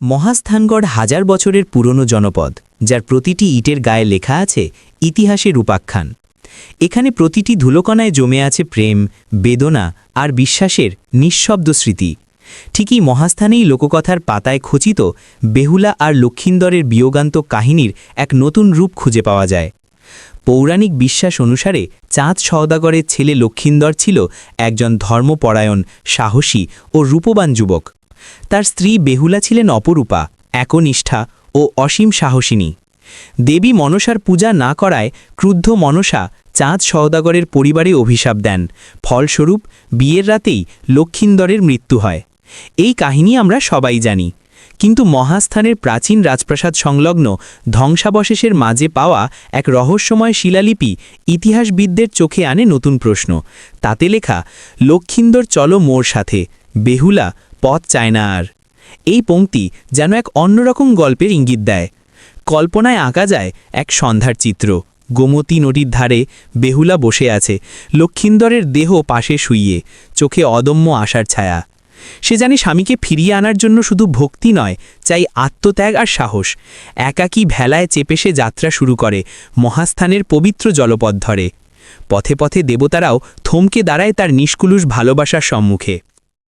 মহাস্থানগড় হাজার বছরের পুরনো জনপদ, যার প্রতিটি ইটের গায়ে লেখা আছে ইতিহাসের উপাখ্যান। এখানে প্রতিটি ধুলোকণায় জমে আছে প্রেম, বেদনা আর বিশ্বাসের নিঃশব্দ স্মৃতি। ঠিকই মহাস্থানেই লোককথার পাতায় খচিত বেহুলা আর লক্ষিন্দরের বিয়োগান্ত কাহিনীর এক নতুন রূপ খুঁজে পাওয়া যায়। পৌরাণিক বিশ্বাস অনুসারে চাঁদ সওদাগরের ছেলে লক্ষিন্দর ছিল একজন ধর্মপরায়ণ, সাহসী ও রূপবান যুবক। তার স্ত্রী বেহুলা ছিলেন অপরূপা, একনিষ্ঠা ও অসীম সাহসিনী। দেবী মনসার পূজা না করায় ক্রুদ্ধ মনসা চাঁদ সওদাগরের পরিবারে অভিশাপ দেন। ফলস্বরূপ, বিয়ের রাতেই লক্ষিন্দরের মৃত্যু হয়। এই কাহিনী আমরা সবাই জানি। কিন্তু মহাস্থানের প্রাচীন রাজপ্রাসাদ সংলগ্ন ধ্বংসাবশেষের মাঝে পাওয়া এক রহস্যময় শিলালিপি ইতিহাসবিদদের চোখে আনে নতুন প্রশ্ন। তাতে লেখা, লক্ষিন্দর চলো মোর সাথে, বেহুলা পথ চায় না আর। এই পংক্তি যেন এক অন্যরকম গল্পের ইঙ্গিত দেয়। কল্পনায় আঁকা যায় এক সন্ধ্যার চিত্র। গোমতী নদীর ধারে বেহুলা বসে আছে। লক্ষিন্দরের দেহ পাশে শুইয়ে, চোখে অদম্য আশার ছায়া। সে জানে স্বামীকে ফিরিয়ে আনার জন্য শুধু ভক্তি নয়, চাই আত্মত্যাগ আর সাহস। একাকী ভেলায় চেপে সে যাত্রা শুরু করে, মহাস্থানের পবিত্র জলপথ ধরে। পথে পথে দেবতারাও থমকে দাঁড়ায় তার নিষ্কুলুষ ভালোবাসার সম্মুখে।